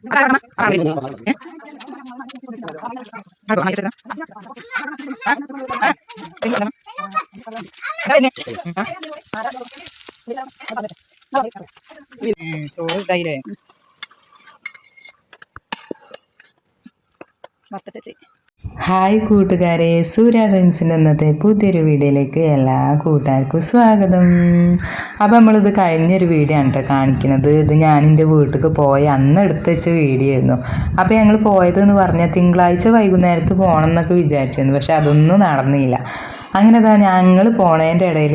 ചോറ് ഇതായില്ലേ ഹായ് കൂട്ടുകാരെ സൂര്യ ഡ്രീംസിന്റെ ഇന്നത്തെ പുതിയൊരു വീഡിയോയിലേക്ക് എല്ലാ കൂട്ടുകാർക്കും സ്വാഗതം. അപ്പോൾ നമ്മളിത് കഴിഞ്ഞൊരു വീഡിയോ ആണ് കേട്ടോ കാണിക്കുന്നത്. ഇത് ഞാൻ എന്റെ വീട്ടിലേക്ക് പോയി അന്ന് എടുത്ത് വെച്ച വീഡിയോ ആയിരുന്നു. അപ്പോൾ ഞങ്ങൾ പോയതെന്ന് പറഞ്ഞാൽ തിങ്കളാഴ്ച വൈകുന്നേരത്ത് പോകണം എന്നൊക്കെ വിചാരിച്ചിരുന്നു. പക്ഷേ അതൊന്നും നടന്നില്ല. അങ്ങനെ ഇതാ ഞങ്ങൾ പോണതിന്റെ ഇടയിൽ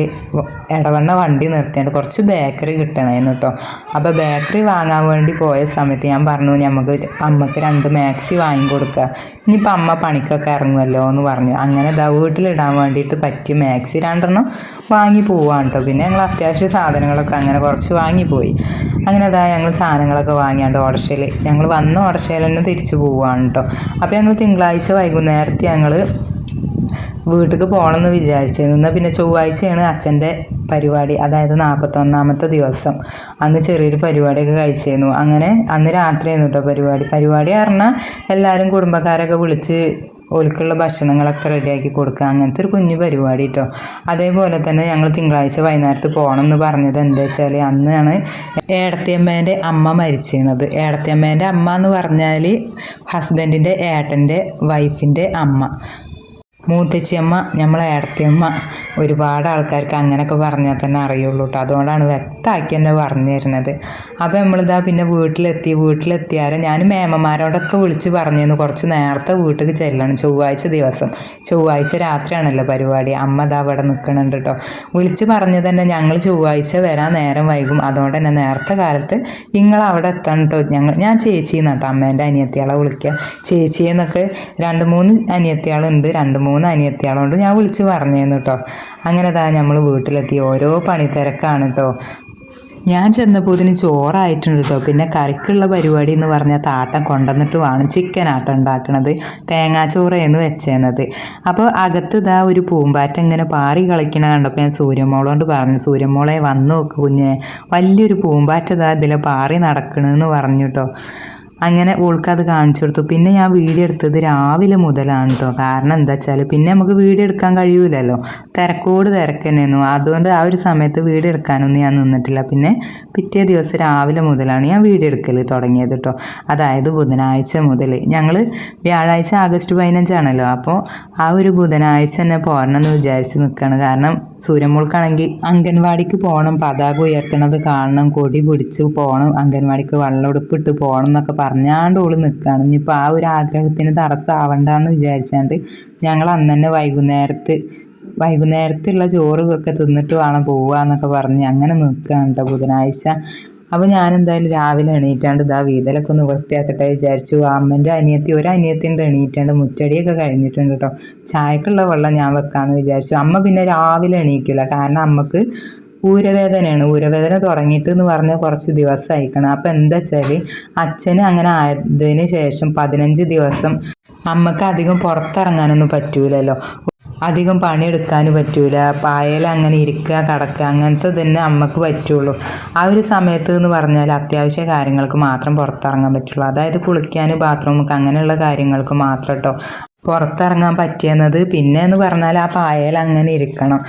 ഇടവണ്ണ വണ്ടി നിർത്തിയാണ്ട് കുറച്ച് ബേക്കറി കിട്ടണമായിരുന്നു കേട്ടോ അപ്പോൾ ബേക്കറി വാങ്ങാൻ വേണ്ടി പോയ സമയത്ത് ഞാൻ പറഞ്ഞു നമുക്ക് അമ്മയ്ക്ക് രണ്ട് മാക്സി വാങ്ങിക്കൊടുക്കുക ഇനിയിപ്പോൾ അമ്മ പണിക്കൊക്കെ ഇറങ്ങുമല്ലോ എന്ന് പറഞ്ഞു. അങ്ങനെ ഇതാ വീട്ടിലിടാൻ വേണ്ടിയിട്ട് പറ്റിയ മാക്സി രണ്ടെണ്ണം വാങ്ങി പോവാണ് കേട്ടോ പിന്നെ ഞങ്ങൾ അത്യാവശ്യ സാധനങ്ങളൊക്കെ അങ്ങനെ കുറച്ച് വാങ്ങിപ്പോയി അങ്ങനെ അതാ ഞങ്ങൾ സാധനങ്ങളൊക്കെ വാങ്ങിയാണ്ട് ഓടർഷയിൽ ഞങ്ങൾ വന്ന ഓടർഷയിൽ തന്നെ തിരിച്ചു പോവുകയാണ് കേട്ടോ അപ്പോൾ ഞങ്ങൾ തിങ്കളാഴ്ച വൈകുന്നേരത്തെ ഞങ്ങൾ വീട്ടിലേക്ക് പോകണമെന്ന് വിചാരിച്ചിരുന്നു. എന്നാൽ പിന്നെ ചൊവ്വാഴ്ചയാണ് അച്ഛന്റെ പരിപാടി അതായത് നാൽപ്പത്തൊന്നാമത്തെ ദിവസം. അന്ന് ചെറിയൊരു പരിപാടിയൊക്കെ കഴിച്ചിരുന്നു. അങ്ങനെ അന്ന് രാത്രിയായിരുന്നു കേട്ടോ പരിപാടി. പരിപാടി പറഞ്ഞാൽ എല്ലാവരും കുടുംബക്കാരൊക്കെ വിളിച്ച് ഓൽക്കുള്ള ഭക്ഷണങ്ങളൊക്കെ റെഡിയാക്കി കൊടുക്കുക അങ്ങനത്തെ ഒരു കുഞ്ഞു പരിപാടി കേട്ടോ അതേപോലെ തന്നെ ഞങ്ങൾ തിങ്കളാഴ്ച വൈകുന്നേരത്ത് പോകണം എന്ന് പറഞ്ഞത് എന്താ വെച്ചാൽ അന്നാണ് ഏടത്തിയമ്മേന്റെ അമ്മ മരിച്ചിരുന്നത്. ഏടത്തിയമ്മേന്റെ അമ്മ എന്ന് പറഞ്ഞാൽ ഹസ്ബൻഡിന്റെ ഏട്ടന്റെ വൈഫിന്റെ അമ്മ. മൂത്തച്ചിയമ്മ നമ്മളെ ഏടത്തിയമ്മ ഒരുപാട് ആൾക്കാർക്ക് അങ്ങനെയൊക്കെ പറഞ്ഞാൽ തന്നെ അറിയുള്ളൂ കേട്ടോ അതുകൊണ്ടാണ് വ്യക്തമാക്കി തന്നെ പറഞ്ഞു തരുന്നത്. അപ്പോൾ നമ്മളിതാ പിന്നെ വീട്ടിലെത്തി വീട്ടിലെത്തിയാലും ഞാൻ മേമ്മമാരോടൊക്കെ വിളിച്ച് പറഞ്ഞിരുന്നു. കുറച്ച് നേരത്തെ വീട്ടിൽ ചെല്ലണം. ചൊവ്വാഴ്ച ദിവസം. ചൊവ്വാഴ്ച രാത്രിയാണല്ലോ പരിപാടി. അമ്മ ഇതാ അവിടെ നിൽക്കണുണ്ട് കേട്ടോ വിളിച്ച് പറഞ്ഞു തന്നെ ഞങ്ങൾ ചൊവ്വാഴ്ച വരാൻ നേരം വൈകും. അതുകൊണ്ട് തന്നെ നേരത്തെ കാലത്ത് നിങ്ങൾ അവിടെ എത്തണം കേട്ടോ ഞങ്ങൾ ഞാൻ ചേച്ചിന്ന് കേട്ടോ അമ്മേന്റെ അനിയത്തിയാളെ വിളിക്കുക ചേച്ചിയെന്നൊക്കെ രണ്ട് മൂന്ന് അനിയത്തിയാളുണ്ട് രണ്ട് മൂന്ന് അനിയത്തിയാളുണ്ട് ഞാൻ വിളിച്ച് പറഞ്ഞേന്നു കേട്ടോ അങ്ങനെ താ നമ്മൾ വീട്ടിലെത്തി. ഓരോ പണി തിരക്കാണ് കേട്ടോ ഞാൻ ചെന്നപ്പോൾ ഇതിന് ചോറായിട്ടുണ്ട് കേട്ടോ പിന്നെ കറിക്കുള്ള പരിപാടി എന്ന് പറഞ്ഞാൽ താട്ടം കൊണ്ടുവന്നിട്ട് വേണം ചിക്കൻ ആട്ടം ഉണ്ടാക്കണത്. തേങ്ങാച്ചോറേന്ന് വെച്ചേന്നത്. അപ്പോൾ അകത്ത് ഇതാ ഒരു പൂമ്പാറ്റ ഇങ്ങനെ പാറി കളിക്കണ കണ്ടപ്പോൾ ഞാൻ സൂര്യമോളോണ്ട് പറഞ്ഞു സൂര്യമോളെ വന്നു നോക്ക് കുഞ്ഞെ. വലിയൊരു പൂമ്പാറ്റ ഇതാ ഇതിലെ പാറി നടക്കണമെന്ന് പറഞ്ഞു കേട്ടോ അങ്ങനെ ഓൾക്കത് കാണിച്ചു കൊടുത്തു. പിന്നെ ഞാൻ വീഡിയോ എടുത്തത് രാവിലെ മുതലാണ് കേട്ടോ കാരണം എന്താ വെച്ചാൽ പിന്നെ നമുക്ക് വീഡിയോ എടുക്കാൻ കഴിയൂലല്ലോ. തിരക്കോട് തിരക്ക് അതുകൊണ്ട് ആ ഒരു സമയത്ത് വീഡിയോ എടുക്കാനൊന്നും ഞാൻ നിന്നിട്ടില്ല. പിന്നെ പിറ്റേ ദിവസം രാവിലെ മുതലാണ് ഞാൻ വീഡിയോ എടുക്കൽ തുടങ്ങിയത് കേട്ടോ അതായത് ബുധനാഴ്ച മുതൽ ഞങ്ങൾ വ്യാഴാഴ്ച ആഗസ്റ്റ് പതിനഞ്ചാണല്ലോ. അപ്പോൾ ആ ഒരു ബുധനാഴ്ച തന്നെ പോരണം എന്ന് വിചാരിച്ച് നിൽക്കുകയാണ് കാരണം സൂര്യമോൾക്കാണെങ്കിൽ അംഗൻവാടിക്ക് പോകണം പതാക ഉയർത്തണത് കാണണം കൊടി പിടിച്ച് പോകണം അംഗൻവാടിക്ക് വെള്ളമെടുപ്പിട്ട് പോകണം എന്നൊക്കെ പറഞ്ഞാണ്ട് ഓൾ നിൽക്കുകയാണ് ഇനിയിപ്പോൾ ആ ഒരു ആഗ്രഹത്തിന് തടസ്സമാവണ്ടെന്ന് വിചാരിച്ചാണ്ട് ഞങ്ങൾ അന്ന് തന്നെ വൈകുന്നേരത്ത് വൈകുന്നേരത്തുള്ള ചോറ് ഒക്കെ തിന്നിട്ട് വേണം പോവുക എന്നൊക്കെ പറഞ്ഞ് അങ്ങനെ നിൽക്കുകയാണ് കേട്ടോ ബുധനാഴ്ച. അപ്പോൾ ഞാൻ എന്തായാലും രാവിലെ എണീറ്റാണ്ട് ഇതാ വീതലൊക്കെ ഒന്ന് വൃത്തിയാക്കട്ടെ വിചാരിച്ചു. അമ്മന്റെ അനിയത്തി ഒരു അനിയത്തിന്റെ എണീറ്റാണ്ട് മുറ്റടിയൊക്കെ കഴിഞ്ഞിട്ടുണ്ട് കേട്ടോ ചായക്കുള്ള വെള്ളം ഞാൻ വെക്കാമെന്ന് വിചാരിച്ചു. അമ്മ പിന്നെ രാവിലെ എണീക്കില്ല കാരണം അമ്മയ്ക്ക് ഊരവേദനയാണ്. ഊരവേദന തുടങ്ങിയിട്ട് എന്ന് പറഞ്ഞാൽ കുറച്ച് ദിവസം അയക്കണം അപ്പം എന്താ വെച്ചാൽ അച്ഛന് അങ്ങനെ ആയതിന് ശേഷം പതിനഞ്ച് ദിവസം അമ്മയ്ക്ക് അധികം പുറത്തിറങ്ങാനൊന്നും പറ്റൂലല്ലോ. അധികം പണിയെടുക്കാനും പറ്റൂല. പായൽ അങ്ങനെ ഇരിക്കുക കിടക്കുക അങ്ങനത്തെ തന്നെ അമ്മയ്ക്ക് പറ്റുള്ളൂ. ആ ഒരു സമയത്ത് എന്ന് പറഞ്ഞാൽ അത്യാവശ്യ കാര്യങ്ങൾക്ക് മാത്രം പുറത്തിറങ്ങാൻ പറ്റുള്ളൂ. അതായത് കുളിക്കാൻ ബാത്റൂമൊക്കെ അങ്ങനെയുള്ള കാര്യങ്ങൾക്ക് മാത്രം കേട്ടോ പുറത്തിറങ്ങാൻ പറ്റിയെന്നത് പിന്നെ എന്ന് പറഞ്ഞാൽ ആ പായൽ അങ്ങനെ ഇരിക്കണം.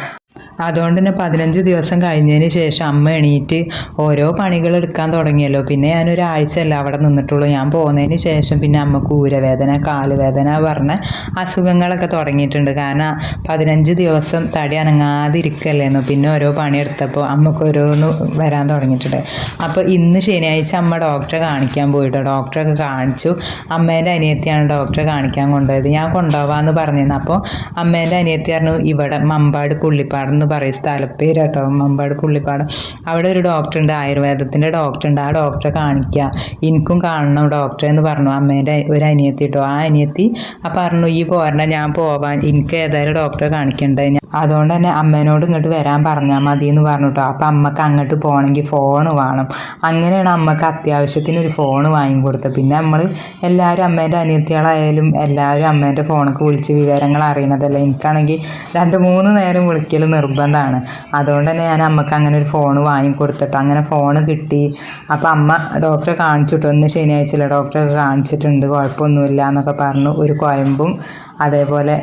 അതുകൊണ്ട് തന്നെ പതിനഞ്ച് ദിവസം കഴിഞ്ഞതിന് ശേഷം അമ്മ എണീറ്റ് ഓരോ പണികൾ എടുക്കാൻ തുടങ്ങിയല്ലോ. പിന്നെ ഞാൻ ഒരാഴ്ചയല്ല അവിടെ നിന്നിട്ടുള്ളൂ. ഞാൻ പോകുന്നതിന് ശേഷം പിന്നെ അമ്മ കൂരവേദന കാലുവേദന പറഞ്ഞ അസുഖങ്ങളൊക്കെ തുടങ്ങിയിട്ടുണ്ട്. കാരണം പതിനഞ്ച് ദിവസം തടി അനങ്ങാതിരിക്കല്ലായിരുന്നു പിന്നെ ഓരോ പണി എടുത്തപ്പോൾ അമ്മയ്ക്ക് ഓരോന്ന് വരാൻ തുടങ്ങിയിട്ടുണ്ട്. അപ്പോൾ ഇന്ന് ശനിയാഴ്ച അമ്മ ഡോക്ടറെ കാണിക്കാൻ പോയിട്ടോ? ഡോക്ടറൊക്കെ കാണിച്ചു. അമ്മേന്റെ അനിയത്തിയാണ് ഡോക്ടറെ കാണിക്കാൻ കൊണ്ടുപോയത്. ഞാൻ കൊണ്ടുപോകാമെന്ന് പറഞ്ഞിരുന്നു. അപ്പോൾ അമ്മേന്റെ അനിയത്തി പറഞ്ഞു ഇവിടെ മമ്പാട് പുള്ളിപ്പാട് എന്ന് പറയും സ്ഥലപ്പേര് കേട്ടോ മമ്പാട് പുള്ളിപ്പാട്. അവിടെ ഒരു ഡോക്ടർ ഉണ്ട് ആയുർവേദത്തിന്റെ ഡോക്ടർ ഉണ്ട് ആ ഡോക്ടറെ കാണിക്കുക എനിക്കും കാണണം ഡോക്ടറെ എന്ന് പറഞ്ഞു. അമ്മേന്റെ ഒരു അനിയത്തി കേട്ടോ ആ അനിയത്തി ആ പറഞ്ഞു ഈ പോരണ ഞാൻ പോവാൻ. എനിക്ക് ഏതായാലും ഡോക്ടറെ കാണിക്കണ്ടേ. അതുകൊണ്ട് തന്നെ അമ്മേനോട് ഇങ്ങോട്ട് വരാൻ പറഞ്ഞാൽ മതി എന്ന് പറഞ്ഞു കേട്ടോ. അപ്പം അമ്മയ്ക്ക് അങ്ങോട്ട് പോകണമെങ്കിൽ ഫോൺ വേണം. അങ്ങനെയാണ് അമ്മയ്ക്ക് അത്യാവശ്യത്തിന് ഒരു ഫോൺ വാങ്ങിക്കൊടുത്തത് പിന്നെ നമ്മൾ എല്ലാവരും അമ്മേന്റെ അനിയത്തികളായാലും എല്ലാവരും അമ്മേന്റെ ഫോണൊക്കെ വിളിച്ച് വിവരങ്ങൾ അറിയണതല്ലേ. എനിക്കാണെങ്കിൽ രണ്ട് മൂന്ന് നേരം വിളിക്കൽ നിർബന്ധമാണ്. അതുകൊണ്ട് തന്നെ ഞാൻ അമ്മയ്ക്ക് അങ്ങനെ ഒരു ഫോൺ വാങ്ങിക്കൊടുത്തിട്ട് അങ്ങനെ ഫോൺ കിട്ടി. അപ്പോൾ അമ്മ ഡോക്ടറെ കാണിച്ചിട്ട്. ഒന്ന് ശനിയാഴ്ചയില്ല ഡോക്ടറെ കാണിച്ചിട്ടുണ്ട്. കുഴപ്പമൊന്നുമില്ല എന്നൊക്കെ പറഞ്ഞു. ഒരു കുഴമ്പും അതേപോലെ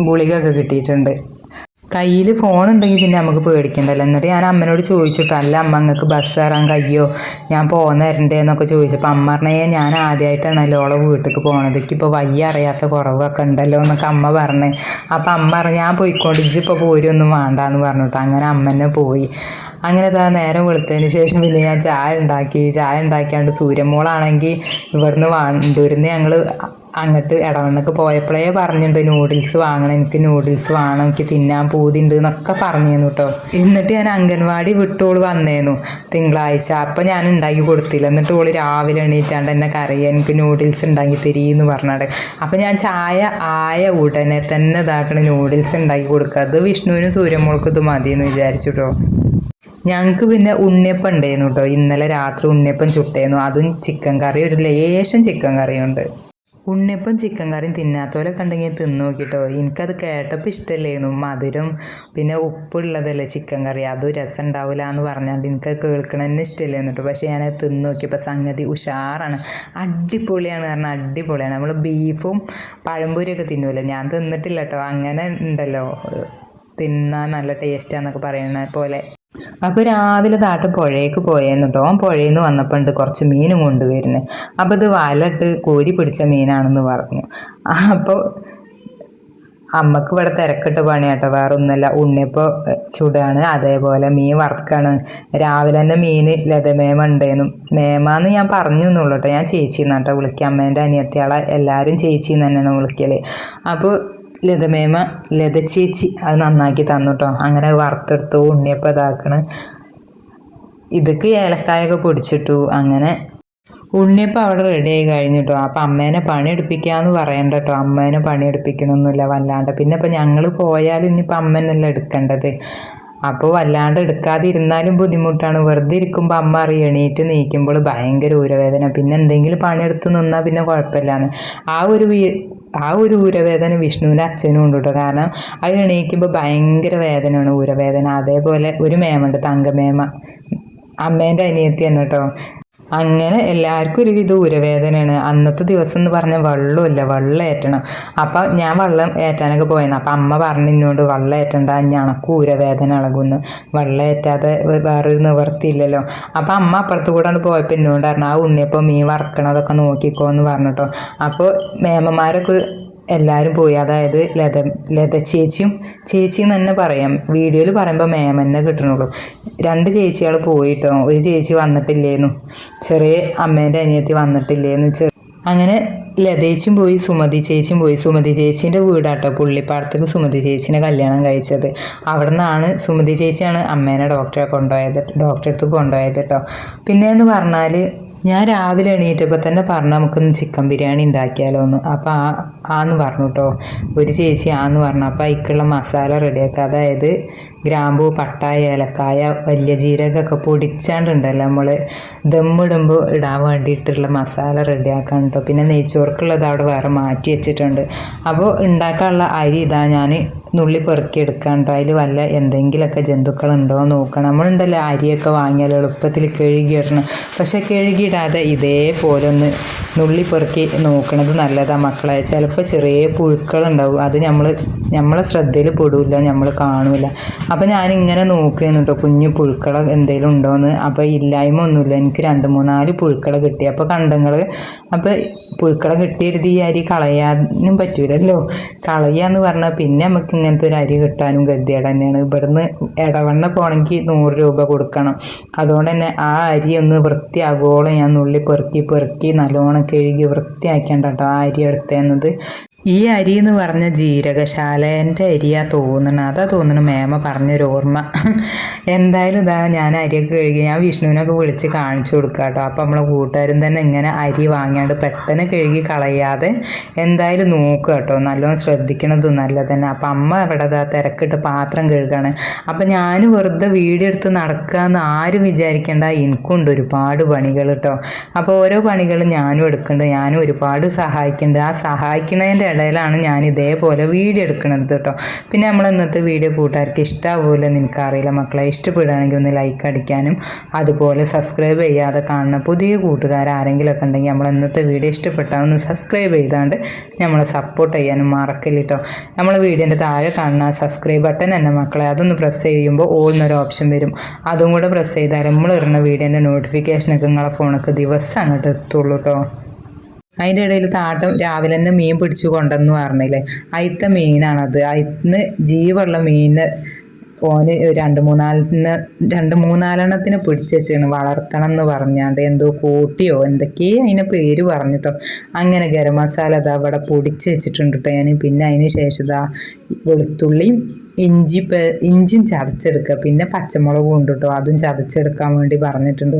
ഗുളികയൊക്കെ കിട്ടിയിട്ടുണ്ട്. കയ്യിൽ ഫോൺ ഉണ്ടെങ്കിൽ പിന്നെ നമുക്ക് പേടിക്കണ്ടല്ലോ. എന്നിട്ട് ഞാൻ അമ്മനോട് ചോദിച്ചിട്ട് അല്ല അമ്മ അങ്ങക്ക് ബസ് കയറാൻ കഴിയോ? ഞാൻ പോന്ന തരണ്ടേ എന്നൊക്കെ ചോദിച്ചപ്പോൾ അമ്മ പറഞ്ഞേ ഞാൻ ആദ്യമായിട്ടാണല്ലോ ഓളെ വീട്ടിലേക്ക് പോണത്. എനിക്കിപ്പോൾ വയ്യ അറിയാത്ത കുറവൊക്കെ ഉണ്ടല്ലോ എന്നൊക്കെ അമ്മ പറഞ്ഞത് അപ്പം അമ്മ പറഞ്ഞു ഞാൻ പോയിക്കോണ്ട് ഇജ്ജിപ്പോൾ പോരൊന്നും വേണ്ട എന്ന് പറഞ്ഞിട്ട്. അങ്ങനെ അമ്മനെ പോയി. അങ്ങനെ താ നേരം വെളുത്തതിന് ശേഷം പിന്നെ ഞാൻ ചായ ഉണ്ടാക്കി. ചായ ഉണ്ടാക്കിയാണ്ട് സൂര്യമോളാണെങ്കിൽ ഇവിടുന്ന് വണ്ടൂരിന്ന് ഞങ്ങൾ അങ്ങോട്ട് ഇടവണ്ണക്ക് പോയപ്പോഴേ പറഞ്ഞിട്ടുണ്ട് നൂഡിൽസ് വാങ്ങണം എനിക്ക് നൂഡിൽസ് വേണം എനിക്ക് തിന്നാൻ പൂതിണ്ട് എന്നൊക്കെ പറഞ്ഞിരുന്നു കേട്ടോ എന്നിട്ട് ഞാൻ അംഗൻവാടി വിട്ടോൾ വന്നേന്നു. തിങ്കളാഴ്ച അപ്പം ഞാൻ ഉണ്ടാക്കി കൊടുത്തില്ല. എന്നിട്ട് ഓൾ രാവിലെ എണീറ്റാണ്ട് എന്നെ കറിയാൻ എനിക്ക് നൂഡിൽസ് ഉണ്ടാക്കി തരീന്ന് പറഞ്ഞാട് അപ്പം ഞാൻ ചായ ആയ ഉടനെ തന്നെ ഇതാക്കണ നൂഡിൽസ് ഉണ്ടാക്കി കൊടുക്കുക അത് വിഷ്ണുവിനും സൂര്യമോൾക്കും ഇത് മതിയെന്ന് വിചാരിച്ചു കേട്ടോ ഞങ്ങൾക്ക് പിന്നെ ഉണ്ണിയപ്പം ഉണ്ടായിരുന്നു കേട്ടോ ഇന്നലെ രാത്രി ഉണ്ണിയപ്പം ചുട്ടേന്നു. അതും ചിക്കൻ കറി ഒരു ലേശം ചിക്കൻ കറിയുണ്ട്. ഉണ്ണിയപ്പം ചിക്കൻ കറിയും തിന്നാത്തവരൊക്കെ ഉണ്ടെങ്കിൽ തിന്ന് നോക്കിട്ടോ. എനിക്കത് കേട്ടപ്പോൾ ഇഷ്ടമല്ലായിരുന്നു മധുരം പിന്നെ ഉപ്പുള്ളതല്ലേ ചിക്കൻ കറി. അതും രസം ഉണ്ടാവില്ല എന്ന് പറഞ്ഞാണ്ട് എനിക്ക് കേൾക്കണമെന്ന് ഇഷ്ടമില്ലായിരുന്നു കേട്ടോ. പക്ഷേ ഞാൻ തിന്ന് നോക്കിയപ്പോൾ സംഗതി ഉഷാറാണ്. അടിപൊളിയാണ് കാരണം അടിപൊളിയാണ്. നമ്മൾ ബീഫും പഴംപൊരിയൊക്കെ തിന്നൂല്ലേ ഞാൻ തിന്നിട്ടില്ല കേട്ടോ. അങ്ങനെ ഉണ്ടല്ലോ. തിന്നാൻ നല്ല ടേസ്റ്റാന്നൊക്കെ പറയുന്ന പോലെ. അപ്പോൾ രാവിലെ താട്ട് പുഴയ്ക്ക് പോയേന്ന് കേട്ടോ പുഴയിൽ നിന്ന് വന്നപ്പോൾ ഉണ്ട് കുറച്ച് മീനും കൊണ്ടുവരുന്നത് അപ്പോൾ ഇത് വലട്ട് കോരി പിടിച്ച മീനാണെന്ന് പറഞ്ഞു. അപ്പോൾ അമ്മയ്ക്ക് ഇവിടെ തിരക്കിട്ട് പണിയാട്ടോ. വേറെ ഒന്നുമല്ല ഉണ്ണിയപ്പോൾ ചുടാണ്. അതേപോലെ മീൻ വറുക്കാണ്. രാവിലെ തന്നെ മീൻ ലതമേമ ഉണ്ടേനും മേമാന്ന് ഞാൻ പറഞ്ഞു എന്നുള്ളൂ കേട്ടോ ഞാൻ ചേച്ചി എന്നാട്ടോ വിളിക്കുക അമ്മേന്റെ അനിയത്തിയാളെ എല്ലാവരും ചേച്ചി എന്ന് തന്നെയാണ് വിളിക്കൽ അപ്പോൾ ലതമേമ ലത ചേച്ചി അത് നന്നാക്കി തന്നു കേട്ടോ അങ്ങനെ വറുത്തെടുത്തു ഉണ്ണിയപ്പം ഇതാക്കണ്. ഇതൊക്കെ ഏലക്കായൊക്കെ പൊടിച്ചിട്ടു. അങ്ങനെ ഉണ്ണിയപ്പം അവിടെ റെഡി ആയി കഴിഞ്ഞു കേട്ടോ അപ്പം അമ്മേനെ പണിയെടുപ്പിക്കാന്ന് പറയണ്ട കേട്ടോ അമ്മേനെ പണിയെടുപ്പിക്കണമൊന്നുമില്ല വല്ലാണ്ട്. പിന്നെ ഇപ്പം ഞങ്ങൾ പോയാലും ഇനിയിപ്പോൾ അമ്മേനല്ല എടുക്കേണ്ടത്. അപ്പോൾ വല്ലാണ്ട് എടുക്കാതെ ഇരുന്നാലും ബുദ്ധിമുട്ടാണ്. വെറുതെ ഇരിക്കുമ്പോൾ അമ്മ അറിയും എണീറ്റ് നീക്കുമ്പോൾ ഭയങ്കര ഊരവേദന. പിന്നെ എന്തെങ്കിലും പണിയെടുത്ത് നിന്നാൽ പിന്നെ കുഴപ്പമില്ലാന്ന്. ആ ഒരു ആ ഒരു ഊരവേദന വിഷ്ണുവിന്റെ അച്ഛനും ഉണ്ട് കേട്ടോ കാരണം അത് എണീക്കുമ്പോൾ ഭയങ്കര വേദനയാണ് ഊരവേദന. അതേപോലെ ഒരു മേമുണ്ട് തങ്കമേമ. അമ്മേന്റെ അനിയത്തി തന്നെ കേട്ടോ അങ്ങനെ എല്ലാവർക്കും ഒരുവിധ ഊരവേദനയാണ്. അന്നത്തെ ദിവസം എന്ന് പറഞ്ഞാൽ വെള്ളമില്ല വെള്ളം ഏറ്റണം. അപ്പം ഞാൻ വെള്ളം ഏറ്റാനൊക്കെ പോയെന്ന്. അപ്പം അമ്മ പറഞ്ഞു എന്നോട് വെള്ളം ഏറ്റണ്ട ഞണക്ക് ഊരവേദന ഇളകുന്നു. വെള്ളം ഏറ്റാതെ വേറെ വേറൊരു നിവർത്തിയില്ലല്ലോ. അപ്പം അമ്മ അപ്പുറത്ത് കൂടെ പോയപ്പോൾ എന്നോട് പറഞ്ഞു ആ ഉണ്ണിയപ്പം മീൻ വറക്കണതൊക്കെ നോക്കിക്കോ എന്ന് പറഞ്ഞിട്ടോ. അപ്പോൾ മേമന്മാരൊക്കെ എല്ലാവരും പോയി. അതായത് ലത ലത ചേച്ചിയും ചേച്ചിയും തന്നെ പറയാം. വീഡിയോയിൽ പറയുമ്പോൾ മേമന്നെ കിട്ടണുള്ളൂ. രണ്ട് ചേച്ചികൾ പോയിട്ടോ? ഒരു ചേച്ചി വന്നിട്ടില്ലേന്നു. ചെറിയ അമ്മേന്റെ അനിയത്തി വന്നിട്ടില്ലേന്നു. ചെ അങ്ങനെ ലതേച്ചും പോയി സുമതി ചേച്ചിയും പോയി. സുമതി ചേച്ചീന്റെ വീടാട്ടോ പുള്ളിപ്പാടത്തേക്ക് സുമതി ചേച്ചീനെ കല്യാണം കഴിച്ചത്. അവിടെ നിന്നാണ് സുമതി ചേച്ചിയാണ് അമ്മേനെ ഡോക്ടറെ കൊണ്ടുപോയത് ഡോക്ടറെ അടുത്ത് കൊണ്ടുപോയത് കേട്ടോ പിന്നെ എന്ന് പറഞ്ഞാൽ ഞാൻ രാവിലെ എണീറ്റപ്പോൾ തന്നെ പറഞ്ഞു നമുക്കൊന്ന് ചിക്കൻ ബിരിയാണി ഉണ്ടാക്കിയാലോ എന്ന് അപ്പോൾ ആ ആന്ന് പറഞ്ഞു കേട്ടോ ഒരു ചേച്ചി ആന്ന് പറഞ്ഞു അപ്പോൾ അതിക്കുള്ള മസാല റെഡിയാക്കുക അതായത് ഗ്രാമ്പൂ പട്ട ഏലക്കായ വലിയ ജീരകമൊക്കെ പൊടിച്ചാണ്ടുണ്ടല്ലോ നമ്മൾ ദമ്മിടുമ്പോൾ ഇടാൻ വേണ്ടിയിട്ടുള്ള മസാല റെഡിയാക്കാൻ കേട്ടോ പിന്നെ നെയ്ച്ചോർക്കുള്ളത് അവിടെ വേറെ മാറ്റി വെച്ചിട്ടുണ്ട്. അപ്പോൾ ഉണ്ടാക്കാനുള്ള അരി ഇതാ ഞാൻ നുള്ളി പെറുക്കി എടുക്കാൻ കേട്ടോ അതിൽ വല്ല എന്തെങ്കിലുമൊക്കെ ജന്തുക്കളുണ്ടോ നോക്കണം. നമ്മളുണ്ടല്ലോ അരിയൊക്കെ വാങ്ങിയാൽ എളുപ്പത്തിൽ കഴുകിയിടണം പക്ഷെ കഴുകിയിടാതെ ഇതേപോലെ ഒന്ന് നുള്ളി പെറുക്കി നോക്കണത് നല്ലതാണ് മക്കളെ. ചിലപ്പോൾ ചെറിയ പുഴുക്കളുണ്ടാവും. അത് നമ്മൾ നമ്മളെ ശ്രദ്ധയിൽ പെടില്ല നമ്മൾ കാണില്ല അപ്പോൾ ഞാനിങ്ങനെ നോക്കുകയാണ് കേട്ടോ കുഞ്ഞു പുഴുക്കൾ എന്തെങ്കിലും ഉണ്ടോയെന്ന് അപ്പോൾ ഇല്ലായ്മ ഒന്നുമില്ല. എനിക്ക് രണ്ട് മൂന്നാൽ പുഴുക്കൾ കിട്ടി. അപ്പോൾ കണ്ടങ്ങൾ അപ്പോൾ പുഴുക്കളെ കിട്ടിയിരുത് ഈ അരി കളയാനും പറ്റൂലല്ലോ. കളയുക എന്ന് പറഞ്ഞാൽ പിന്നെ നമുക്ക് ഇങ്ങനത്തെ ഒരു അരി കിട്ടാനും ഗതികേട് തന്നെയാണ്. ഇവിടുന്ന് ഇടവണ്ണ പോകണമെങ്കിൽ നൂറ് രൂപ കൊടുക്കണം. അതുകൊണ്ട് തന്നെ ആ അരി ഒന്ന് വൃത്തിയാകുവോളം ഞാൻ നുള്ളി പെറുക്കി പെറുക്കി നല്ലോണം കഴുകി വൃത്തിയാക്കേണ്ട കേട്ടോ ആ അരി എടുത്തേന്നത്. ഈ അരി എന്ന് പറഞ്ഞ ജീരകശാലേന്റെ അരിയാ തോന്നണം അതാ തോന്നണം മേമ പറഞ്ഞൊരു ഓർമ്മ. എന്തായാലും ഇതാ ഞാൻ അരിയൊക്കെ കഴുകി ഞാൻ വിഷ്ണുവിനൊക്കെ വിളിച്ച് കാണിച്ചു കൊടുക്കാം കേട്ടോ അപ്പം നമ്മളെ കൂട്ടുകാരും തന്നെ ഇങ്ങനെ അരി വാങ്ങിയാണ്ട് പെട്ടെന്ന് കഴുകി കളയാതെ എന്തായാലും നോക്കുക കേട്ടോ നല്ലോണം ശ്രദ്ധിക്കണതും നല്ലത് തന്നെ. അപ്പം അമ്മ അവിടെ ഇതാ തിരക്കിട്ട് പാത്രം കഴുകാണ്. അപ്പം ഞാൻ വെറുതെ വീഡിയോ എടുത്ത് നടക്കുക എന്ന് ആരും വിചാരിക്കേണ്ട. എനിക്കുണ്ട് ഒരുപാട് പണികൾ കേട്ടോ അപ്പോൾ ഓരോ പണികളും ഞാനും എടുക്കുന്നുണ്ട്. ഞാനും ഒരുപാട് സഹായിക്കുന്നുണ്ട്. ആ സഹായിക്കുന്നതിന്റെ ഇടയിലാണ് ഞാൻ ഇതേപോലെ വീഡിയോ എടുക്കുന്നത് കേട്ടോ പിന്നെ നമ്മൾ ഇന്നത്തെ വീഡിയോ കൂട്ടുകാർക്ക് ഇഷ്ടമാവുമല്ലോ എനിക്കറിയില്ല മക്കളെ. ഇഷ്ടപ്പെടുകയാണെങ്കിൽ ഒന്ന് ലൈക്ക് അടിക്കാനും അതുപോലെ സബ്സ്ക്രൈബ് ചെയ്യാതെ കാണുന്ന പുതിയ കൂട്ടുകാർ ആരെങ്കിലുമൊക്കെ ഉണ്ടെങ്കിൽ നമ്മൾ ഇന്നത്തെ വീഡിയോ ഇഷ്ടപ്പെട്ടാൽ ഒന്ന് സബ്സ്ക്രൈബ് ചെയ്താണ്ട് നമ്മളെ സപ്പോർട്ട് ചെയ്യാനും മറക്കില്ല കേട്ടോ നമ്മൾ വീഡിയോന്റെ താഴെ കാണുന്ന സബ്സ്ക്രൈബ് ബട്ടൺ തന്നെ മക്കളെ അതൊന്ന് പ്രസ് ചെയ്യുമ്പോൾ ഓൾ എന്നൊരു ഓപ്ഷൻ വരും. അതും കൂടെ പ്രസ് ചെയ്താൽ നമ്മൾ ഇടുന്ന വീഡിയോന്റെ നോട്ടിഫിക്കേഷനൊക്കെ നിങ്ങളെ ഫോണൊക്കെ ദിവസം അങ്ങോട്ട് എത്തുള്ളൂ കേട്ടോ അതിന്റെ ഇടയിൽ താട്ടം രാവിലെ തന്നെ മീൻ പിടിച്ചു കൊണ്ടെന്ന് പറഞ്ഞില്ലേ? അയിത്ത മീനാണത്. അയിന്ന് ജീവുള്ള മീന് ഓന് രണ്ട് മൂന്നാലിന് രണ്ട് മൂന്നാലെണ്ണത്തിന് പിടിച്ച് വെച്ചാണ് വളർത്തണം എന്ന് പറഞ്ഞാണ്ട് എന്തോ കൂട്ടിയോ എന്തൊക്കെയോ അതിനെ പേര് പറഞ്ഞിട്ടോ. അങ്ങനെ ഗരം മസാല ഇതാ അവിടെ പൊടിച്ച് വെച്ചിട്ടുണ്ട് കേട്ടോ ഞാൻ പിന്നെ അതിന് ശേഷം ഇതാ വെളുത്തുള്ളിയും ഇഞ്ചി ഇഞ്ചിയും ചതച്ചെടുക്കുക. പിന്നെ പച്ചമുളകും ഉണ്ട് കേട്ടോ അതും ചതച്ചെടുക്കാൻ വേണ്ടി പറഞ്ഞിട്ടുണ്ട്.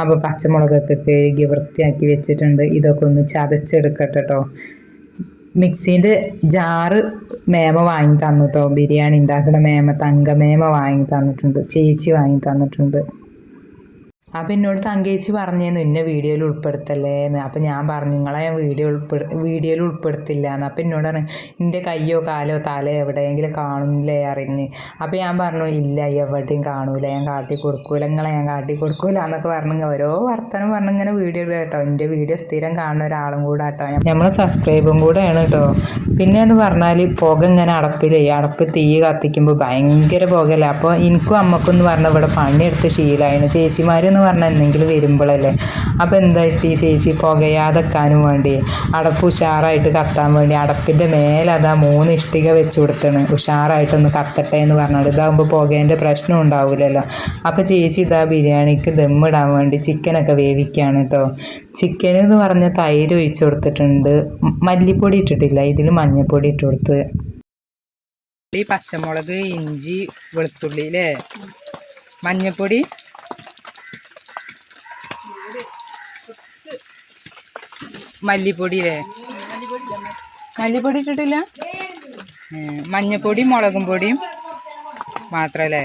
അപ്പോൾ പച്ചമുളകൊക്കെ കഴുകി വൃത്തിയാക്കി വെച്ചിട്ടുണ്ട്. ഇതൊക്കെ ഒന്ന് ചതച്ചെടുക്കട്ടെ കേട്ടോ മിക്സീന്റെ ജാറ് മേമ വാങ്ങി തന്നു കേട്ടോ ബിരിയാണി ഉണ്ടാക്കുന്ന മേമ തങ്കമേമ വാങ്ങി തന്നിട്ടുണ്ട്. ചേച്ചി വാങ്ങി തന്നിട്ടുണ്ട്. അപ്പം എന്നോട് തങ്കേച്ചി പറഞ്ഞേന്നു ഇന്ന വീഡിയോയിൽ ഉൾപ്പെടുത്തല്ലേ? എന്ന്. അപ്പം ഞാൻ പറഞ്ഞു നിങ്ങളെ ഞാൻ വീഡിയോ ഉൾപ്പെടു വീഡിയോയിൽ ഉൾപ്പെടുത്തില്ല. എന്ന്. അപ്പം എന്നോട് പറഞ്ഞു എന്റെ കയ്യോ കാലോ തലയോ എവിടെയെങ്കിലും കാണുന്നില്ലേ? അറിഞ്ഞ്. അപ്പം ഞാൻ പറഞ്ഞു ഇല്ല എവിടെയും കാണൂല. ഞാൻ കാട്ടി കൊടുക്കൂല. നിങ്ങളെ ഞാൻ കാട്ടി കൊടുക്കൂല. എന്നൊക്കെ പറഞ്ഞു. ഓരോ വർത്തനം പറഞ്ഞു ഇങ്ങനെ വീഡിയോ ഇടുക കേട്ടോ. എന്റെ വീഡിയോ സ്ഥിരം കാണുന്ന ഒരാളും കൂടെ കേട്ടോ നമ്മൾ സബ്സ്ക്രൈബും കൂടെയാണ് കേട്ടോ. പിന്നെ എന്ന് പറഞ്ഞാൽ പുക ഇങ്ങനെ അടപ്പിലേ അടപ്പ് തീ കത്തിക്കുമ്പോൾ ഭയങ്കര പുകയല്ലേ? അപ്പോൾ എനിക്കും അമ്മക്കും എന്ന് പറഞ്ഞാൽ ഇവിടെ പണിയെടുത്ത് ശീലമായിരുന്നു ചേച്ചിമാരെന്ന് പറഞ്ഞാൽ എന്തെങ്കിലും വരുമ്പോഴല്ലേ അപ്പോൾ എന്തായിട്ട് ചേച്ചി? പുകയാതെക്കാനും വേണ്ടി. അടപ്പ് ഉഷാറായിട്ട് കത്താൻ വേണ്ടി. അടപ്പിന്റെ മേലെ അതാ മൂന്ന് ഇഷ്ടിക വെച്ച് കൊടുത്താണ്. ഉഷാറായിട്ടൊന്ന് കത്തട്ടെ എന്ന് പറഞ്ഞാൽ ഇതാകുമ്പോൾ പുകേന്റെ പ്രശ്നം ഉണ്ടാവില്ലല്ലോ അപ്പോൾ ചേച്ചി ഇതാ ബിരിയാണിക്ക് ദമ്മിടാൻ വേണ്ടി ചിക്കനൊക്കെ വേവിക്കുകയാണ് കേട്ടോ ചിക്കൻ എന്ന് പറഞ്ഞ തൈര് ഒഴിച്ചു കൊടുത്തിട്ടുണ്ട്. മല്ലിപ്പൊടി ഇട്ടിട്ടില്ല. ഇതിൽ മഞ്ഞൾപ്പൊടി ഇട്ട് കൊടുത്ത്. പച്ചമുളക് ഇഞ്ചി വെളുത്തുള്ളി അല്ലേ മല്ലിപ്പൊടി അല്ലേ മല്ലിപ്പൊടി ഇട്ടിട്ടില്ല? മഞ്ഞപ്പൊടിയും മഞ്ഞപ്പൊടി മുളകും പൊടിയും മാത്രല്ലേ?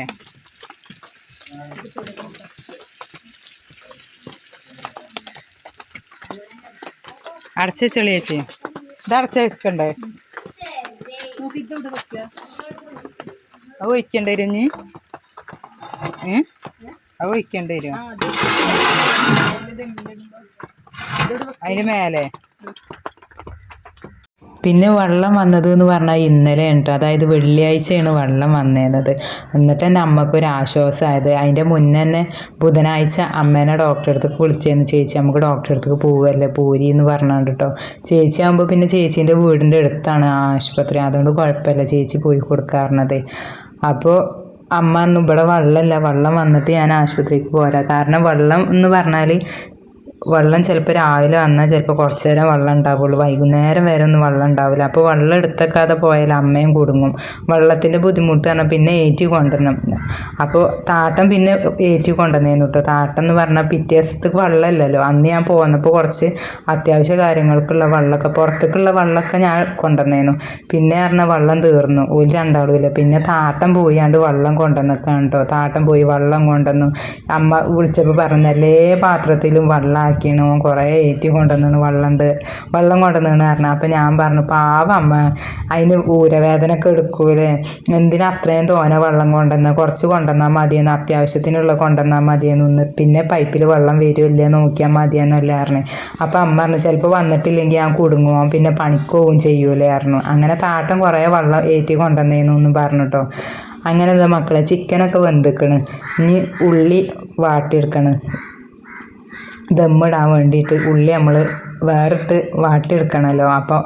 അടച്ച ചെളി ചേച്ചി. ഇത് അടച്ച വെക്കണ്ടേ? അത് ഒഴിക്കേണ്ടി വരും ഏ? അത് ഒഴിക്കേണ്ടി വരും. അതിന് മേലെ. പിന്നെ വെള്ളം വന്നത് എന്ന് പറഞ്ഞാൽ ഇന്നലെ ഉണ്ട് അതായത് വെള്ളിയാഴ്ചയാണ് വെള്ളം വന്നേന്നത്. എന്നിട്ട് തന്നെ അമ്മക്കൊരു ആശ്വാസമായത് അതിന്റെ മുന്നേ തന്നെ ബുധനാഴ്ച അമ്മേനെ ഡോക്ടറെ അടുത്തേക്ക് വിളിച്ചേന്ന്. ചേച്ചി നമുക്ക് ഡോക്ടറെ അടുത്തേക്ക് പോവല്ലേ? പോരി എന്ന് പറഞ്ഞുകൊണ്ട് കേട്ടോ ചേച്ചി ആകുമ്പോൾ പിന്നെ ചേച്ചീന്റെ വീടിന്റെ അടുത്താണ് ആശുപത്രി. അതുകൊണ്ട് കുഴപ്പമില്ല. ചേച്ചി പോയി കൊടുക്കാറുള്ളത്. അപ്പോൾ അമ്മ ഇവിടെ വെള്ളമില്ല. വെള്ളം വന്നിട്ട് ഞാൻ ആശുപത്രിക്ക് പോരാ. കാരണം വെള്ളം എന്ന് പറഞ്ഞാൽ വെള്ളം ചിലപ്പോൾ രാവിലെ വന്നാൽ ചിലപ്പോൾ കുറച്ച് നേരം വെള്ളം ഉണ്ടാവുള്ളൂ. വൈകുന്നേരം വരെ ഒന്നും വെള്ളം ഉണ്ടാവില്ല. അപ്പോൾ വെള്ളം എടുത്തേക്കാതെ പോയാൽ അമ്മയും കുടുങ്ങും. വെള്ളത്തിന്റെ ബുദ്ധിമുട്ട് പറഞ്ഞാൽ പിന്നെ ഏറ്റി കൊണ്ടുവരണം. അപ്പോൾ താട്ടം പിന്നെ ഏറ്റി കൊണ്ടുവന്നേന്നു കേട്ടോ താട്ടം എന്ന് പറഞ്ഞാൽ പിറ്റേ ദിവസത്തേക്ക് വെള്ളമില്ലല്ലോ. അന്ന് ഞാൻ പോന്നപ്പോൾ കുറച്ച് അത്യാവശ്യ കാര്യങ്ങൾക്കുള്ള വെള്ളമൊക്കെ പുറത്തേക്കുള്ള വെള്ളമൊക്കെ ഞാൻ കൊണ്ടുവന്നേന്നു. പിന്നെ പറഞ്ഞാൽ വെള്ളം തീർന്നു. ഒരു രണ്ടാളും ഇല്ല പിന്നെ താട്ടം പോയാണ്ട് വെള്ളം കൊണ്ടുവന്നൊക്കെ കേട്ടോ താട്ടം പോയി വെള്ളം കൊണ്ടുവന്നു. അമ്മ വിളിച്ചപ്പോൾ പറഞ്ഞല്ലേ പാത്രത്തിലും വെള്ളം ആക്കിയാണ് ഓൻ കുറേ ഏറ്റി കൊണ്ടുവന്നാണ് വെള്ളം ഉണ്ട് വെള്ളം കൊണ്ടുവന്നാണ് പറഞ്ഞു. അപ്പം ഞാൻ പറഞ്ഞു പാവം അമ്മ അതിന് ഊരവേദന ഒക്കെ എടുക്കൂലേ? എന്തിനാ അത്രയും തോന വെള്ളം കൊണ്ടുവന്ന? കുറച്ച് കൊണ്ടുവന്നാൽ മതിയെന്ന് അത്യാവശ്യത്തിനുള്ള കൊണ്ടുവന്നാൽ മതിയെന്ന്. പിന്നെ പൈപ്പിൽ വെള്ളം വരുമില്ല? നോക്കിയാൽ മതിയെന്നല്ലേ പറഞ്ഞു. അപ്പം അമ്മ പറഞ്ഞു ചിലപ്പോൾ വന്നിട്ടില്ലെങ്കിൽ ഞാൻ കുടുങ്ങുമോ പിന്നെ പണിക്ക് പോവും ചെയ്യൂലേ? പറഞ്ഞു. അങ്ങനെ താട്ടം കുറേ വെള്ളം ഏറ്റി കൊണ്ടുവന്നേന്നൊന്നും പറഞ്ഞു കേട്ടോ. അങ്ങനെ എന്താ മക്കളെ ചിക്കനൊക്കെ വെന്തിക്കണ്. ഇനി ഉള്ളി വാട്ടിയെടുക്കണം. ദമ്മിടാൻ വേണ്ടിയിട്ട് ഉള്ളി നമ്മൾ വേറിട്ട് വാട്ടിയെടുക്കണമല്ലോ അപ്പോൾ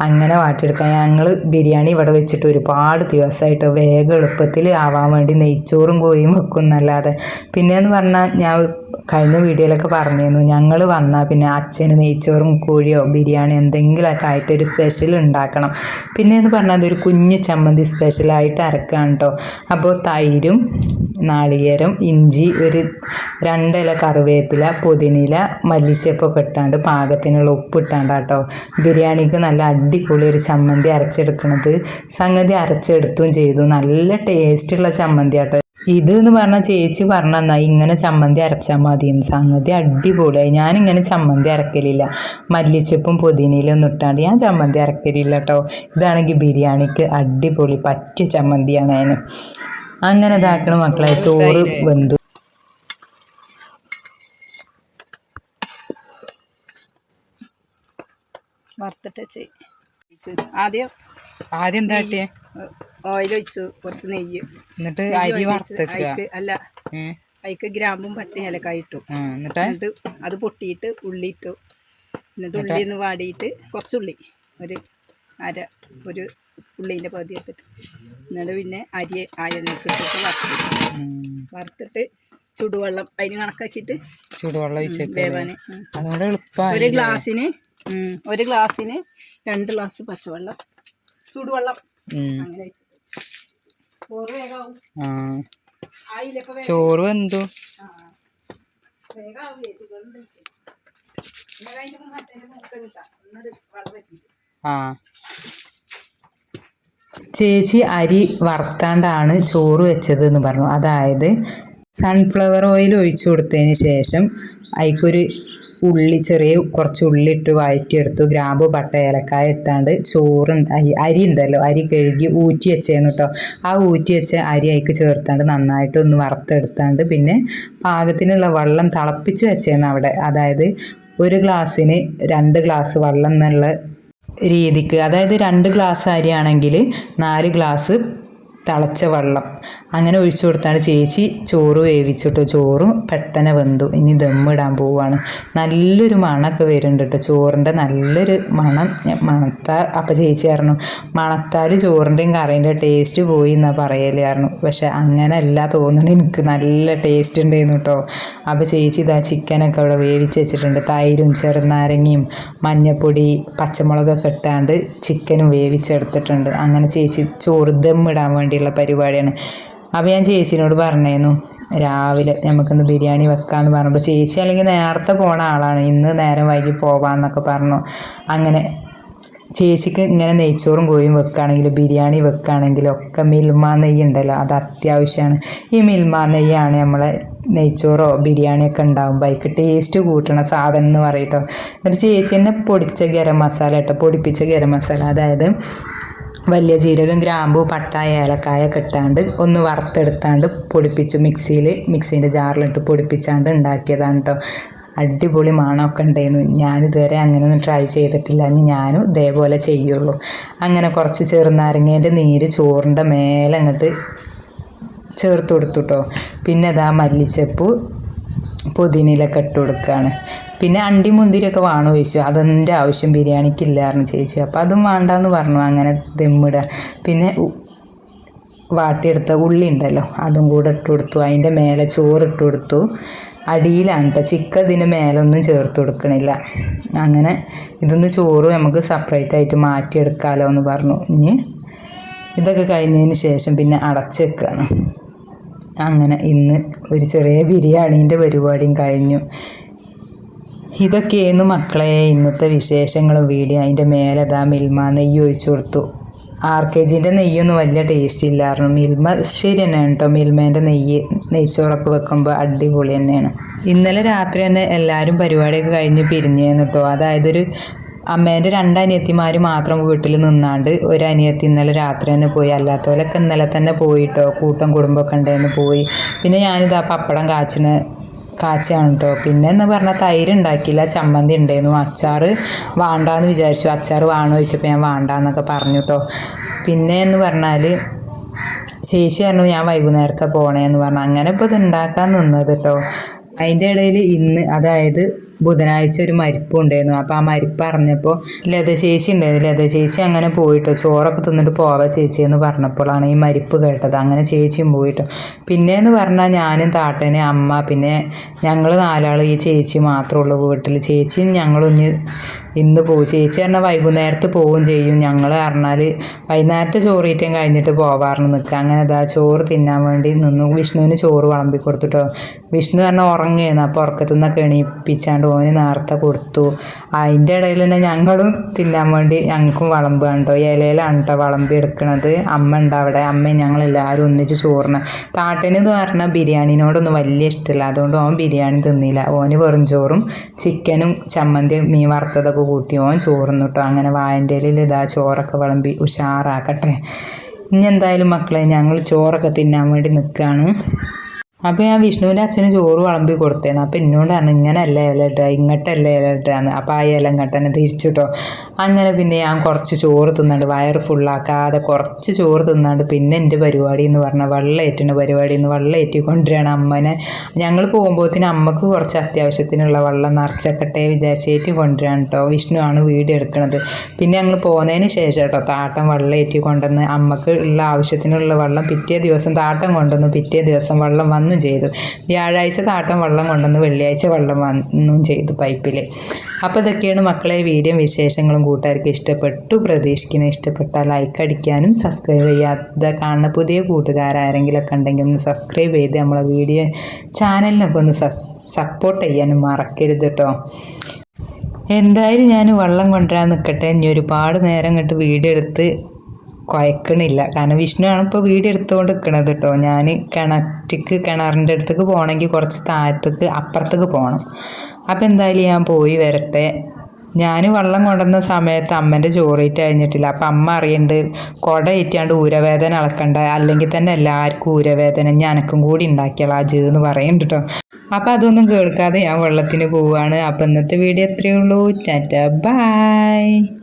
അങ്ങനെ വാട്ടിയെടുക്കാൻ ഞങ്ങൾ ബിരിയാണി ഇവിടെ വെച്ചിട്ട് ഒരുപാട് ദിവസമായിട്ട് വേഗം എളുപ്പത്തിൽ ആവാൻ വേണ്ടി നെയ്ച്ചോറും കോഴിയും വെക്കും എന്നല്ലാതെ. പിന്നെയെന്ന് പറഞ്ഞാൽ ഞാൻ കഴിഞ്ഞ വീഡിയോയിലൊക്കെ പറഞ്ഞിരുന്നു. ഞങ്ങൾ വന്നാൽ പിന്നെ അച്ഛന് നെയ്ച്ചോറും കോഴിയോ ബിരിയാണി എന്തെങ്കിലുമൊക്കെ ആയിട്ട് ഒരു സ്പെഷ്യൽ ഉണ്ടാക്കണം. പിന്നെ എന്ന് പറഞ്ഞാൽ അതൊരു കുഞ്ഞ് ചമ്മന്തി സ്പെഷ്യലായിട്ട് അരക്കുകയാണ് കേട്ടോ അപ്പോൾ തൈരും നാളികേരം ഇഞ്ചി ഒരു രണ്ടില കറിവേപ്പില പുതിനില മല്ലിച്ചപ്പൊക്കെ ഇട്ടാണ്ട് പാകത്തിനുള്ള ഉപ്പ് ഇട്ടാണ്ട് കേട്ടോ ബിരിയാണിക്ക് നല്ല അടിപൊളി ഒരു ചമ്മന്തി അരച്ചെടുക്കണത്. സംഗതി അരച്ചെടുത്തും ചെയ്തു. നല്ല ടേസ്റ്റുള്ള ചമ്മന്തി ആട്ടോ ഇത് എന്ന് പറഞ്ഞാൽ ചേച്ചി പറഞ്ഞാ ഇങ്ങനെ ചമ്മന്തി അരച്ചാൽ മതി സംഗതി അടിപൊളിയായി. ഞാനിങ്ങനെ ചമ്മന്തി അരക്കലില്ല. മല്ലിച്ചപ്പും പുതിനയിലൊന്നും ഇട്ടാണ്ട് ഞാൻ ചമ്മന്തി അരക്കലില്ല കേട്ടോ ഇതാണെങ്കിൽ ബിരിയാണിക്ക് അടിപൊളി പറ്റിയ ചമ്മന്തിയാണ് അതിന് അങ്ങനെ ഇതാക്കണ മക്കളെ ചോറ് വെന്തു. വറുത്തിട്ട് ആദ്യം ആദ്യം എന്താ ഓയിൽ ഒഴിച്ചു കുറച്ച് നെയ്യ്. എന്നിട്ട് അരി അല്ല അതിക്ക് ഗ്രാമ്പും പട്ടയും ഇലക്കായി ഇട്ടു. എന്നിട്ട്? അത് പൊട്ടിയിട്ട് ഉള്ളി ഇട്ടു. എന്നിട്ട് ഉള്ളി ഒന്ന് വാടിയിട്ട് കുറച്ച് ഉള്ളി ഒരു അര ഒരു ഉള്ളീന്റെ പകുതി എടുത്തിട്ട്. എന്നിട്ട് പിന്നെ അരി അയലേക്ക് ഇട്ടിട്ട് വറുത്തു. വറുത്തിട്ട് ചുടുവെള്ളം അതിന് കണക്കാക്കിയിട്ട് ചൂടുവെള്ളം വേവാന്. അതുകൊണ്ട് ഒരു ഗ്ലാസ്സിന് ഒരു ഗ്ലാസ്സിന് രണ്ട് ഗ്ലാസ് പച്ചവെള്ളം. ചൂടുവെള്ളം. അങ്ങനെ ചോറ് വെന്തു. ആ. ചേച്ചി അരി വറുത്താണ്ടാണ് ചോറ് വെച്ചത് എന്ന് പറഞ്ഞു. അതായത് സൺഫ്ലവർ ഓയിൽ ഒഴിച്ചു കൊടുത്തതിന് ശേഷം അതിക്കൊരു ഉള്ളി ചെറിയ കുറച്ച് ഉള്ളി ഇട്ട് വഴറ്റിയെടുത്തു. ഗ്രാമ്പു പട്ട ഏലക്കായ ഇട്ടാണ്ട് ചോറ് അരി ഉണ്ടല്ലോ അരി കഴുകി ഊറ്റി വെച്ചേന്ന് കേട്ടോ ആ ഊറ്റി വെച്ച അരി അതിക്ക് ചേർത്താണ്ട് നന്നായിട്ട് ഒന്ന് വറുത്തെടുത്താണ്ട് പിന്നെ പാകത്തിനുള്ള വെള്ളം തിളപ്പിച്ച് വെച്ചേന്ന് അവിടെ. അതായത് ഒരു ഗ്ലാസ്സിന് രണ്ട് ഗ്ലാസ് വെള്ളം എന്നുള്ള രീതിക്ക് അതായത് രണ്ട് ഗ്ലാസ് അരിയാണെങ്കിൽ നാല് ഗ്ലാസ് തിളച്ച വെള്ളം. അങ്ങനെ ഒഴിച്ചു കൊടുത്താണ് ചേച്ചി ചോറ് വേവിച്ചിട്ട്. ചോറും പെട്ടെന്ന് വെന്തു. ഇനി ദമ്മിടാൻ പോവാണ്. നല്ലൊരു മണമൊക്കെ വരുന്നുണ്ട് കേട്ടോ. ചോറിന്റെ നല്ലൊരു മണം. മണത്ത അപ്പം ചേച്ചി പറഞ്ഞു മണത്താൽ ചോറിന്റെയും കറീന്റെ ടേസ്റ്റ് പോയി എന്നാ പറയലായിരുന്നു പക്ഷെ അങ്ങനെയല്ല തോന്നുന്നുണ്ട് എനിക്ക് നല്ല ടേസ്റ്റ് ഉണ്ടായിരുന്നു കേട്ടോ. അപ്പോൾ ചേച്ചി ഇതാ ചിക്കനൊക്കെ അവിടെ വേവിച്ച് വെച്ചിട്ടുണ്ട്. തൈരും ചെറുനാരങ്ങയും മഞ്ഞപ്പൊടി പച്ചമുളകൊക്കെ ഇട്ടാണ്ട് ചിക്കനും വേവിച്ചെടുത്തിട്ടുണ്ട്. അങ്ങനെ ചേച്ചി ചോറ് ദമ്മിടാൻ വേണ്ടിയുള്ള പരിപാടിയാണ്. അപ്പോൾ ഞാൻ ചേച്ചീനോട് പറഞ്ഞേന്നു രാവിലെ നമുക്കിന്ന് ബിരിയാണി വെക്കാമെന്ന് പറഞ്ഞപ്പോൾ ചേച്ചി അല്ലെങ്കിൽ നേരത്തെ പോണ ആളാണ് ഇന്ന് നേരം വൈകി പോവാന്നൊക്കെ പറഞ്ഞു. അങ്ങനെ ചേച്ചിക്ക് ഇങ്ങനെ നെയ്ച്ചോറും കോഴിയും വെക്കുകയാണെങ്കിൽ ബിരിയാണി വെക്കുകയാണെങ്കിലും ഒക്കെ മിൽമ നെയ്യ് ഉണ്ടല്ലോ അത് അത്യാവശ്യമാണ് ഈ മിൽമ നെയ്യാണ് നമ്മളെ നെയ്ച്ചോറോ ബിരിയാണിയൊക്കെ ഉണ്ടാകുമ്പോൾ അതിക്ക് ടേസ്റ്റ് കൂട്ടണ സാധനം എന്ന് പറയട്ടോ. എന്നിട്ട് ചേച്ചി തന്നെ പൊടിച്ച ഗരം മസാല കേട്ടോ പൊടിപ്പിച്ച ഗരം മസാല. അതായത് വലിയ ജീരകം ഗ്രാമ്പു പട്ട ഏലക്കായ കിട്ടാണ്ട് ഒന്ന് വറുത്തെടുത്താണ്ട് പൊടിപ്പിച്ചു. മിക്സിയിൽ മിക്സീന്റെ ജാറിലിട്ട് പൊടിപ്പിച്ചാണ്ട് ഉണ്ടാക്കിയതാണ് കേട്ടോ അടിപൊളി മണമൊക്കെ ഉണ്ടായിരുന്നു. ഞാനിതുവരെ അങ്ങനെ ഒന്നും ട്രൈ ചെയ്തിട്ടില്ല. ഇനി ഞാനും ഇതേപോലെ ചെയ്യുള്ളൂ. അങ്ങനെ കുറച്ച് ചെറുനാരങ്ങേന്റെ നീര് ചോറിന്റെ മേലെ അങ്ങോട്ട് ചേർത്ത് കൊടുത്തു കേട്ടോ പിന്നെ അതാ മല്ലിച്ചപ്പ് പുതിനയിലൊക്കെ ഇട്ട് കൊടുക്കുകയാണ് പിന്നെ അണ്ടി മുന്തിരിയൊക്കെ വേണോ ചോദിച്ചു. അതെന്റെ ആവശ്യം. ബിരിയാണിക്ക് ഇല്ലായിരുന്നു ചേച്ചി. അപ്പോൾ അതും വേണ്ടെന്ന് പറഞ്ഞു. അങ്ങനെ ദമ്മിടുക പിന്നെ വാട്ടിയെടുത്ത ഉള്ളി ഉണ്ടല്ലോ അതും കൂടെ ഇട്ട് കൊടുത്തു. അതിന്റെ മേലെ ചോറ് ഇട്ട് കൊടുത്തു. അടിയിലാണ് കേട്ടോ ചിക്കൻ ഇതിന് മേലൊന്നും ചേർത്ത് കൊടുക്കണില്ല. അങ്ങനെ ഇതൊന്ന് ചോറ് നമുക്ക് സെപ്പറേറ്റ് ആയിട്ട് മാറ്റിയെടുക്കാമല്ലോ എന്ന് പറഞ്ഞു. ഇനി ഇതൊക്കെ കഴിഞ്ഞതിന് ശേഷം പിന്നെ അടച്ച് വെക്കുകയാണ് അങ്ങനെ ഇന്ന് ഒരു ചെറിയ ബിരിയാണീന്റെ പരിപാടിയും കഴിഞ്ഞു. ഇതൊക്കെയായിരുന്നു മക്കളെ ഇന്നത്തെ വിശേഷങ്ങളും. വീഡിയോ അതിന്റെ മേലെ ദാ മിൽമ നെയ്യ് ഒഴിച്ചു കൊടുത്തു. ആർ കെ ജിന്റെ നെയ്യൊന്നും വലിയ ടേസ്റ്റ് ഇല്ലായിരുന്നു. മിൽമ ശരി തന്നെയാണ് കേട്ടോ. മിൽമേന്റെ നെയ്യ് നെയ്ച്ചോറൊക്കെ വെക്കുമ്പോൾ അടിപൊളി തന്നെയാണ്. ഇന്നലെ രാത്രി തന്നെ എല്ലാവരും പരിപാടിയൊക്കെ കഴിഞ്ഞ് പിരിഞ്ഞേന്ന് കേട്ടോ. അതായത് ഒരു അമ്മേന്റെ രണ്ട് അനിയത്തിമാർ മാത്രം വീട്ടിൽ നിന്നാണ്ട് ഒരു അനിയത്തി ഇന്നലെ രാത്രി തന്നെ പോയി. അല്ലാത്തവരൊക്കെ ഇന്നലെ തന്നെ പോയിട്ടോ കൂട്ടം കുടുംബമൊക്കെ ഉണ്ടായിരുന്നു പോയി. പിന്നെ ഞാനിതാ പപ്പടം കാച്ചിന് കാച്ചാണ് കേട്ടോ പിന്നെ എന്ന് പറഞ്ഞാൽ തൈര് ഉണ്ടാക്കിയില്ല ചമ്മന്തി ഉണ്ടായിരുന്നു അച്ചാർ വേണ്ടാന്ന് വിചാരിച്ചു. അച്ചാർ വേണോ ചോദിച്ചപ്പോൾ ഞാൻ വേണ്ടാന്നൊക്കെ പറഞ്ഞു കേട്ടോ പിന്നെ എന്ന് പറഞ്ഞാൽ ചേച്ചി പറഞ്ഞു ഞാൻ വൈകുന്നേരത്തെ പോണേന്ന് പറഞ്ഞു. അങ്ങനെ ഇപ്പോൾ ഇത് ഉണ്ടാക്കാൻ നിന്നത് കേട്ടോ അതിന്റെ ഇടയിൽ ഇന്ന് അതായത് ബുധനാഴ്ച ഒരു മരിപ്പ് ഉണ്ടായിരുന്നു. അപ്പോൾ ആ മരിപ്പ് അറിഞ്ഞപ്പോൾ ലതശേഷി ഉണ്ടായിരുന്നു. ലതശേഷി അങ്ങനെ പോയിട്ടോ ചോറൊക്കെ തിന്നിട്ട് പോവാ ചേച്ചി എന്ന് പറഞ്ഞപ്പോഴാണ് ഈ മരിപ്പ് കേട്ടത്. അങ്ങനെ ചേച്ചിയും പോയിട്ടോ. പിന്നെ എന്ന് പറഞ്ഞാൽ ഞാനും താട്ടനെ അമ്മ പിന്നെ ഞങ്ങൾ നാലാൾ ഈ ചേച്ചി മാത്രമേ ഉള്ളൂ വീട്ടിൽ ചേച്ചിയും ഞങ്ങളൊന്ന് ഇന്ന് പോകും ചേച്ചി പറഞ്ഞാൽ വൈകുന്നേരത്ത് പോവുകയും ചെയ്യും. ഞങ്ങൾ പറഞ്ഞാൽ വൈകുന്നേരത്തെ ചോറ് ഈറ്റം കഴിഞ്ഞിട്ട് പോവാറുണ്ട് നിൽക്കുക അങ്ങനെ ഇതാ ചോറ് തിന്നാൻ വേണ്ടി നിന്നു. വിഷ്ണുവിന് ചോറ് വിളമ്പി കൊടുത്തിട്ടോ വിഷ്ണു പറഞ്ഞാൽ ഉറങ്ങിയിരുന്നു അപ്പോൾ ഉറക്കത്തു നിന്നൊക്കെ എണീപ്പിച്ചാണ്ട് ഓന് നേർത്ത കൊടുത്തു. അതിന്റെ ഇടയിൽ തന്നെ ഞങ്ങളും തിന്നാൻ വേണ്ടി ഞങ്ങൾക്കും വളമ്പ് കണ്ടോ. ഇലയിലാണ് കേട്ടോ വളമ്പ് എടുക്കണത്. അമ്മ ഉണ്ട് അവിടെ. അമ്മയും ഞങ്ങളെല്ലാവരും ഒന്നിച്ച് ചോറിന്. താട്ടന് എന്ന് പറഞ്ഞാൽ ബിരിയാണിനോടൊന്നും വലിയ ഇഷ്ടമില്ല. അതുകൊണ്ട് ഓൻ ബിരിയാണി തിന്നില്ല. ഓന് വെറും ചോറും ചിക്കനും ചമ്മന്തിയും മീൻ വറുത്തതൊക്കെ കൂട്ടി ഓൻ ചോറുന്നു കേട്ടോ അങ്ങനെ വായന്റെ ഇതാ ചോറൊക്കെ വിളമ്പി ഉഷാറാക്കട്ടെ. ഇനി എന്തായാലും മക്കളെ ഞങ്ങൾ ചോറൊക്കെ തിന്നാൻ വേണ്ടി നിൽക്കുകയാണ് അപ്പോൾ ഞാൻ വിഷ്ണുവിന്റെ അച്ഛന് ചോറ് വിളമ്പി കൊടുത്തേന്ന്. അപ്പോൾ എന്നോട് പറഞ്ഞു ഇങ്ങനല്ല ഇല ഇട്ടുക ഇങ്ങോട്ടല്ല ഇല ഇട്ടുകയെന്ന് അപ്പോൾ ആ ഇല ഇങ്ങോട്ട് തന്നെ തിരിച്ചിട്ടോ അങ്ങനെ പിന്നെ ഞാൻ കുറച്ച് ചോറ് തിന്നാണ്ട് വയറ് ഫുള്ളാക്കാതെ കുറച്ച് ചോറ് തിന്നാണ്ട് പിന്നെ എന്റെ പരിപാടി എന്ന് പറഞ്ഞാൽ വെള്ളമേറ്റുന്ന പരിപാടി എന്ന് വെള്ളമേറ്റി കൊണ്ടുവരികയാണ് അമ്മനെ. ഞങ്ങൾ പോകുമ്പോഴത്തേന് അമ്മയ്ക്ക് കുറച്ച് അത്യാവശ്യത്തിനുള്ള വെള്ളം നിറച്ചക്കട്ടെ വിചാരിച്ചേറ്റി കൊണ്ടുവരാണ് കേട്ടോ വിഷ്ണു ആണ് വീഡിയോ എടുക്കുന്നത് പിന്നെ ഞങ്ങൾ പോകുന്നതിന് ശേഷം കേട്ടോ താട്ടം വെള്ളമേറ്റി കൊണ്ടുവന്ന് അമ്മയ്ക്ക് ഉള്ള ആവശ്യത്തിനുള്ള വെള്ളം പിറ്റേ ദിവസം താട്ടം കൊണ്ടുവന്നു. പിറ്റേ ദിവസം വെള്ളം വന്നും ചെയ്തു. വ്യാഴാഴ്ച താട്ടം വെള്ളം കൊണ്ടുവന്ന് വെള്ളിയാഴ്ച വെള്ളം വന്നും ചെയ്തു പൈപ്പിൽ അപ്പോൾ ഇതൊക്കെയാണ് മക്കളെ വീഡിയോ വിശേഷങ്ങളും കൂട്ടുകാർക്ക് ഇഷ്ടപ്പെട്ടു. പ്രതീക്ഷിക്കുന്ന ഇഷ്ടപ്പെട്ടാൽ ലൈക്ക് അടിക്കാനും സബ്സ്ക്രൈബ് ചെയ്യാത്ത കാണുന്ന പുതിയ കൂട്ടുകാരാരെങ്കിലൊക്കെ ഉണ്ടെങ്കിൽ ഒന്ന് സബ്സ്ക്രൈബ് ചെയ്ത് നമ്മളെ വീഡിയോ ചാനലിനൊക്കെ ഒന്ന് സപ്പോർട്ട് ചെയ്യാനും മറക്കരുത് കേട്ടോ എന്തായാലും ഞാൻ വെള്ളം കൊണ്ടുവരാൻ നിൽക്കട്ടെ ഇനി ഒരുപാട് നേരം ഇങ്ങോട്ട് വീഡിയോ എടുത്ത് കുഴക്കണില്ല കാരണം വിഷ്ണുവാണ് ഇപ്പോൾ വീഡിയോ എടുത്തുകൊണ്ട് നിൽക്കണത് കേട്ടോ ഞാൻ കിണറ്റിക്ക് കിണറിന്റെ അടുത്തേക്ക് പോകണമെങ്കിൽ കുറച്ച് താഴത്തേക്ക് അപ്പുറത്തേക്ക് പോകണം. അപ്പോൾ എന്തായാലും ഞാൻ പോയി വരട്ടെ. ഞാൻ വെള്ളം കൊണ്ടുവന്ന സമയത്ത് അമ്മേന്റെ ചോറേറ്റ് കഴിഞ്ഞിട്ടില്ല. അപ്പം അമ്മ അറിയണ്ട് കുട ഏറ്റാണ്ട് ഊരവേദന അളക്കണ്ട? അല്ലെങ്കിൽ തന്നെ എല്ലാവർക്കും ഊരവേദന. ഞാനക്കും കൂടി ഉണ്ടാക്കിയാൽ അജ് എന്ന് പറയുന്നുണ്ട് കേട്ടോ അപ്പം അതൊന്നും കേൾക്കാതെ ഞാൻ വെള്ളത്തിന് പോവുകയാണ് അപ്പം ഇന്നത്തെ വീഡിയോ എത്രയേ ഉള്ളൂ. ടാറ്റ. ബൈ.